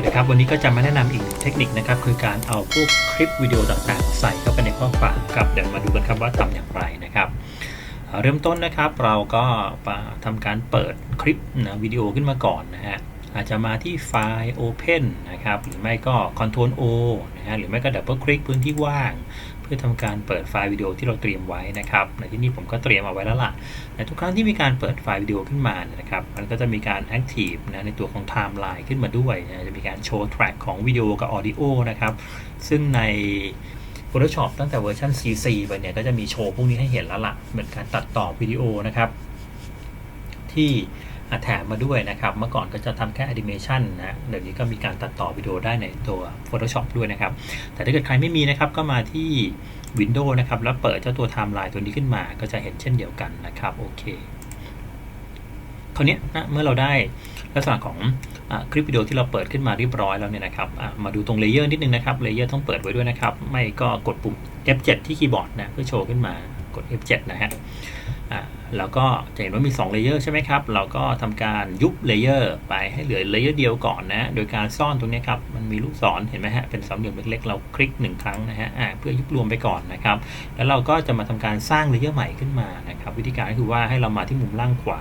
วัสดีครับ วันนี้ก็จะมาแนะนำอีกเทคนิคนะครับ คือการเอาพวกคลิปวิดีโอต่างๆ ใส่เข้าไปในข้อความครับเดี๋ยวมาดูกันครับว่าทำอย่างไรนะครับ เริ่มต้นนะครับเราก็มาทำการเปิดคลิปนะวิดีโอขึ้นมาก่อนนะฮะอาจจะมาที่ไฟล์ Open นะครับ หรือไม่ก็ Ctrl O นะฮะหรือไม่ก็ Double Click พื้นที่ว่าง พื่อทำการเปิดไฟล์วิดีโอที่เราเตรียมไว้นะครับ ในที่นี้ผมก็เตรียมเอาไว้แล้วล่ะแต่ทุกครั้งที่มีการเปิดไฟล์วิดีโอขึ้นมานะครับ มันก็จะมีการ Active นะในตัวของ Timeline ขึ้นมาด้วยนะจะมีการโชว์ Track ของวิดีโอกับ Audio นะครับ ซึ่งใน Photoshop ตั้งแต่เวอร์ชัน CC ไปเนี่ยก็จะมีโชว์พวกนี้ให้เห็นแล้วล่ะเหมือนการตัดต่อวิดีโอนะครับ ที่ แถมมาด้วยนะครับ เมื่อก่อนก็จะทำแค่แอนิเมชันนะเดี๋ยวนี้ก็มีการตัดต่อวิดีโอได้ในตัว Photoshop ด้วยนะครับ แต่ถ้าเกิดใครไม่มีนะครับก็มาที่ Windows นะครับ แล้วเปิดเจ้าตัว Timeline ตัวนี้ขึ้นมาก็จะเห็นเช่นเดียวกันนะครับโอเคคราวนี้นะเมื่อเราได้ลักษณะของอาคลิปวิดีโอที่เราเปิดขึ้นมาเรียบร้อยแล้วเนี่ยนะครับมาดูตรงเลเยอร์นิดนึงนะครับเลเยอร์ต้องเปิดไว้ด้วยนะครับ ไม่ก็กดปุ่ม F7 ที่คีย์บอร์ดนะเพื่อโชว์ขึ้นมากด F7 นะฮะ แล้วก็จะเห็นว่ามี2เลเยอร์ใช่ไหมครับ เราก็ทำการยุบเลเยอร์ไปให้เหลือเลเยอร์เดียวก่อนนะ โดยการซ่อนตรงนี้ครับ มันมีลูกศรเห็นไหมฮะ เป็นสามเหลี่ยมเล็กๆ เราคลิก 1 ครั้งนะฮะเพื่อยุบรวมไปก่อนนะครับ แล้วเราก็จะมาทำการสร้างเลเยอร์ใหม่ขึ้นมานะครับ วิธีการก็คือว่าให้เรามาที่มุมล่างขวา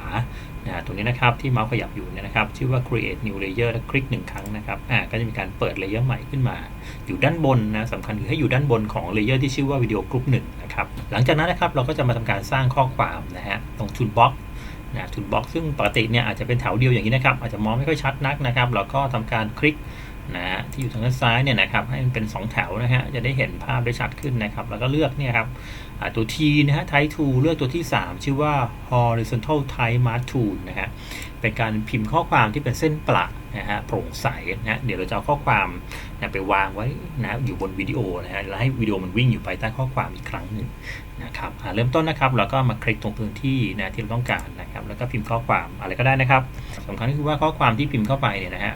ตรงนี้นะครับที่เมาส์ขยับอยู่เนี่ยนะครับชื่อว่า create new layer แล้วคลิก1ครั้งนะครับอ่าก็จะมีการเปิดเลเยอร์ใหม่ขึ้นมา อยู่ด้านบนนะสำคัญคือให้อยู่ด้านบนของเลเยอร์ที่ชื่อว่าวิดีโอกรุ๊ปหนึ่งนะครับหลังจากนั้นนะครับเราก็จะมาทำการสร้างข้อความนะฮะตรง toolbox นะทูลบ็อกซึ่งปกติเนี่ยอาจจะเป็นแถวเดียวอย่างนี้นะครับอาจจะมองไม่ค่อยชัดนักนะครับเราก็ทำการคลิก นะฮะที่อยู่ทางด้านซ้ายเนี่ยนะครับให้มันเป็น 2 แถวนะฮะจะได้เห็นภาพได้ชัดขึ้นนะครับ แล้วก็เลือกเนี่ยครับตัว T นะฮะ Type Tool เลือกตัวที่ 3 ชื่อว่า horizontal type mark tool นะฮะเป็นการพิมพ์ข้อความที่เป็นเส้นประนะฮะโปร่งใสนะฮะเดี๋ยวเราจะเอาข้อความนะไปวางไว้นะอยู่บนวิดีโอนะฮะแล้วให้วิดีโอมันวิ่งอยู่ภายใต้ข้อความอีกครั้งหนึ่งนะครับเริ่มต้นนะครับเราก็มาคลิกตรงพื้นที่นะที่เราต้องการนะครับแล้วก็พิมพ์ข้อความอะไรก็ได้นะครับสำคัญก็คือว่าข้อความที่พิมพ์เข้าไปเนี่ยนะฮะ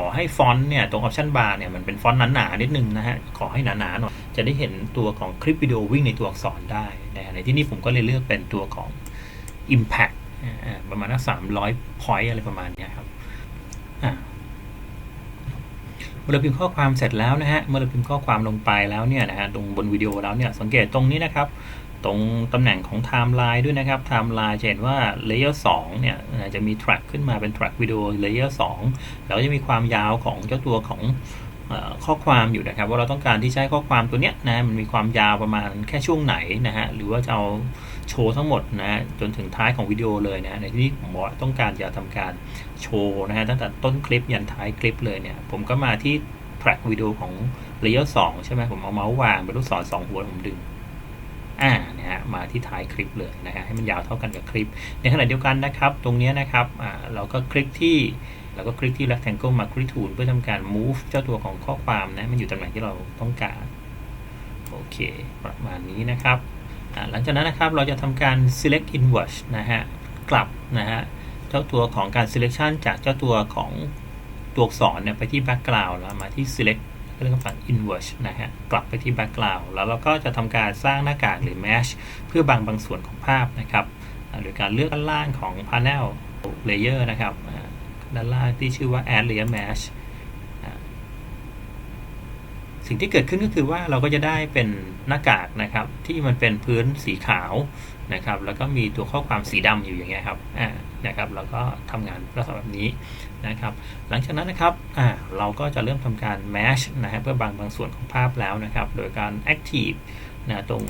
อให้ฟอนต์เนี่ยตรงออปชันบาร์เนี่ยมันเป็นฟอนต์หนาๆนิดนึงนะฮะขอให้หนาๆหน่อยจะได้เห็นตัวของคลิปวิดีโอวิ่งในตัวอักษรได้นะฮะในที่นี้ผมก็เลยเลือกเป็นตัวของ Impact ประมาณสักสามร้อย point อะไรประมาณนี้ครับเมื่อเราพิมพ์ข้อความเสร็จแล้วนะฮะเมื่อเราพิมพ์ข้อความลงไปแล้วเนี่ยนะฮะตรงบนวิดีโอแล้วเนี่ยสังเกตตรงนี้นะครับ ตรงตำแหน่งของไทม์ไลน์ด้วยนะครับไทม์ไลน์จะเห็นว่าเลเยอร์2เนี่ยจะมี track ขึ้นมาเป็น track วิดีโอเลเยอร์2แล้วจะมีความยาวของเจ้าตัวของอข้อความอยู่นะครับ ว่าเราต้องการที่ใช้ข้อความตัวเนี้ยนะมันมีความยาวประมาณแค่ช่วงไหนนะฮะหรือว่าจะเอาโชว์ทั้งหมดนะฮะจนถึงท้ายของวิดีโอเลยนะในที่นี้ผมบอกต้องการจะทำการโชว์นะฮะตั้งแต่ต้นคลิปยันท้ายคลิปเลยเนี่ยผมก็มาที่ track วิดีโอของเลเยอร์2ใช่ไหมผมเอาเมาส์วางเป็นลูกศรสองหัวผมดึง อ่านะฮะมาที่ท้ายคลิปเลยนะฮะให้มันยาวเท่ากันกับคลิป ในขณะเดียวกันนะครับ ตรงนี้นะครับอ่าเราก็คลิกที่เราก็คลิกที่ rectangle marquee tool เพื่อทำการ move เจ้าตัวของข้อความนะมันอยู่ตำแหน่งที่เราต้องการโอเค ประมาณนี้นะครับอ่าหลังจากนั้นนะครับเราจะทำการ select inverse นะฮะกลับนะฮะเจ้าตัวของการ selection จากเจ้าตัวของตัวอักษรเนี่ยไปที่ background แล้วมาที่ select เรียกว่าฝั่ง inverse นะฮะ กลับไปที่ background แล้วเราก็จะทำการสร้างหน้ากากหรือ mesh เพื่อบังบางส่วนของภาพนะครับโดยการเลือกด้านล่างของ panel layer นะครับ ด้านล่างที่ชื่อว่า add layer mesh สิ่งที่เกิดขึ้นก็คือว่าเราก็จะได้เป็นหน้ากากนะครับที่มันเป็นพื้นสีขาวนะครับแล้วก็มีตัวข้อความสีดำอยู่อย่างเงี้ยครับอ่านะครับเราก็ทำงานลักษณะแบบนี้นะครับหลังจากนั้นนะครับอ่าเราก็จะเริ่มทำการ mesh นะฮะเพื่อบางบางส่วนของภาพแล้วนะครับ โดยการ active นะตรง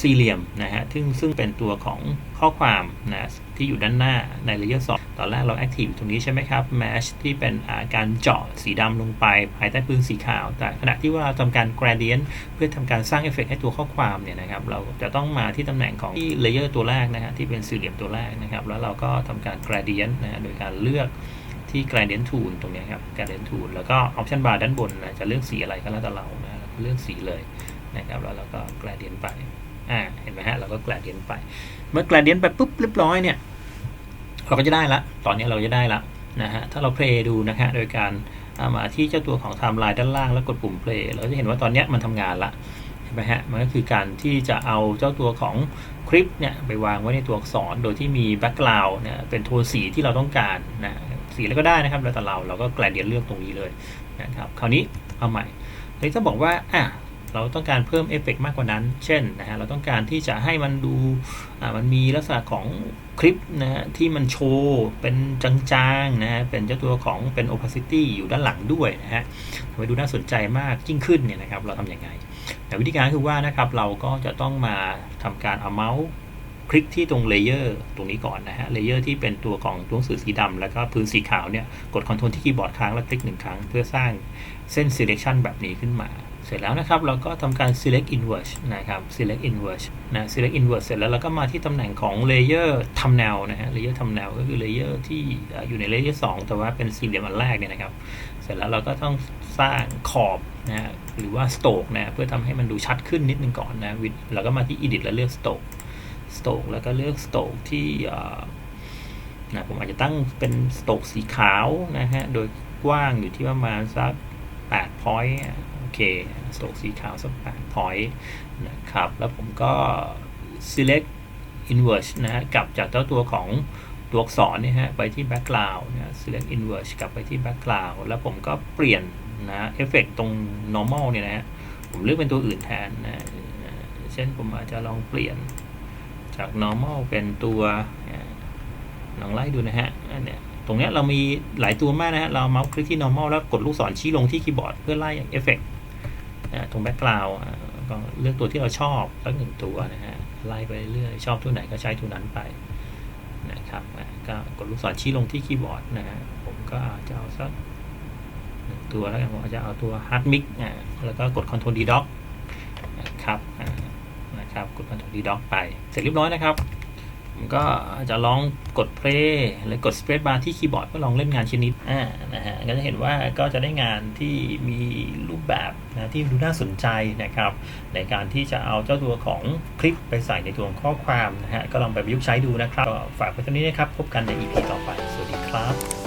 สี่เหลี่ยมนะฮะซึ่งซึ่งเป็นตัวของข้อความนะที่อยู่ด้านหน้าใน layer 2ตอนแรกเรา active ตรงนี้ใช่ไหมครับ mesh ที่เป็นาการเจาะสีดำลงไปภายใต้พื้นสีขาว แต่ขณะที่ว่าเราทำการ gradient เพื่อทำการสร้างเอฟเฟกต์ให้ตัวข้อความเนี่ยนะครับ เราจะต้องมาที่ตำแหน่งของที่ layer ตัวแรกนะฮะที่เป็นสี่เหลี่ยมตัวแรกนะครับ แล้วเราก็ทำการ gradient นะฮะโดยการเลือกที่ gradient tool ตรงนี้ครับ gradient tool แล้วก็ option bar ด้านบนนะจะเลือกสีอะไรก็แล้วแต่เรานะเราก็เลือกสีเลยนะครับแล้วเราก็ gradient ไป อ่าเห็นไหมฮะเราก็ gradient ไป เมื่อ gradient ไปปุ๊บเรียบร้อยเนี่ย เราก็จะได้ละ ตอนนี้เราจะได้ละนะฮะถ้าเรา play ดูนะฮะโดยการเอามาที่เจ้าตัวของ timeline ด้านล่างแล้วกดปุ่ม play เราจะเห็นว่าตอนนี้มันทำงานละเห็นไหมฮะมันก็คือการที่จะเอาเจ้าตัวของคลิปเนี่ยไปวางไว้ในตัวอักษรโดยที่มี background เนี่ยเป็นโทนสีที่เราต้องการนะสีแล้วก็ได้นะครับแล้วแต่เราเราก็แกลเดียนเลือกตรงนี้เลยนะครับคราวนี้เอาใหม่เฮ้ยถ้าบอกว่าอะ เราต้องการเพิ่มเอฟเฟกต์มากกว่านั้น เช่นนะฮะเราต้องการที่จะให้มันดูอ่ามันมีลักษณะของคลิปนะฮะที่มันโชว์เป็นจางๆนะฮะเป็นเจ้าตัวของเป็น opacity อยู่ด้านหลังด้วยนะฮะทำให้ดูน่าสนใจมากยิ่งขึ้นเนี่ยนะครับเราทำยังไง แต่วิธีการคือว่านะครับเราก็จะต้องมาทำการเอาเมาส์คลิกที่ตรงเลเยอร์ตรงนี้ก่อนนะฮะเลเยอร์ที่เป็นตัวของตัวหนังสือสีดำแล้วก็พื้นสีขาวเนี่ยกดคอนโทรลที่คีย์บอร์ดค้างแล้วคลิกหนึ่งครั้ง เพื่อสร้างเส้น selection แบบนี้ขึ้นมา เสร็จแล้วนะครับเราก็ทำการ select inverse นะครับ select inverse นะ select inverse เสร็จแล้วเราก็มาที่ตำแหน่งของ layer thumbnail นะฮะ layer thumbnail ก็คือ layer ที่อยู่ใน layer 2 แต่ว่าเป็นสี่เหลี่ยมอันแรกเนี่ยนะครับ เสร็จแล้วเราก็ต้องสร้างขอบนะฮะหรือว่า stroke นะเพื่อทำให้มันดูชัดขึ้นนิดนึงก่อนนะวิเราก็มาที่ edit แล้วเลือก stroke stroke แล้วก็เลือก stroke ที่นะผมอาจจะตั้งเป็น stroke สีขาวนะฮะโดยกว้างอยู่ที่ประมาณสัก8 point อะโอเค stroke สีขาวสัก8 point นะครับ แล้วผมก็ select inverse นะฮะกลับจากเจ้าตัวของตัวอักษรนี่ฮะไปที่ background นะ select inverse กลับไปที่ background แล้วผมก็เปลี่ยนนะเอฟเฟกตรง normal เนี่ยนะฮะผมเลือกเป็นตัวอื่นแทนนะเช่นผมอาจจะลองเปลี่ยนจาก normal เป็นตัวลองไล่ดูนะฮะอันเนี้ยตรงเนี้ยเรามีหลายตัวมากนะฮะ เราเมาส์คลิกที่ normal แล้วกดลูกศรชี้ลงที่คีย์บอร์ดเพื่อไล่เอฟเฟกต ตรง background อะก็เลือกตัวที่เราชอบสักหนึ่งตัวนะฮะไล่ไปเรื่อยชอบตัวไหนก็ใช้ตัวนั้นไปนะครับก็กดลูกศรชี้ลงที่คีย์บอร์ดนะฮะผมก็จะเอาสักหนึ่งตัวแล้วกันผมอาจจะเอาตัว hard mix อะแล้วก็กด control d dock นะครับนะครับกด control d dock ไปเสร็จเรียบร้อยนะครับ ผมก็จะลองกดเพลย์หรือกดสเปซบาร์ที่คีย์บอร์ดเพื่อลองเล่นงานชนิดอ่านะฮะก็จะเห็นว่าก็จะได้งานที่มีรูปแบบนะที่ดูน่าสนใจนะครับ ในการที่จะเอาเจ้าตัวของคลิปไปใส่ในตัวของข้อความนะฮะก็ลองไปประยุกต์ใช้ดูนะครับก็ฝากไว้ตรงนี้นะครับ พบกันใน EP ต่อไป สวัสดีครับ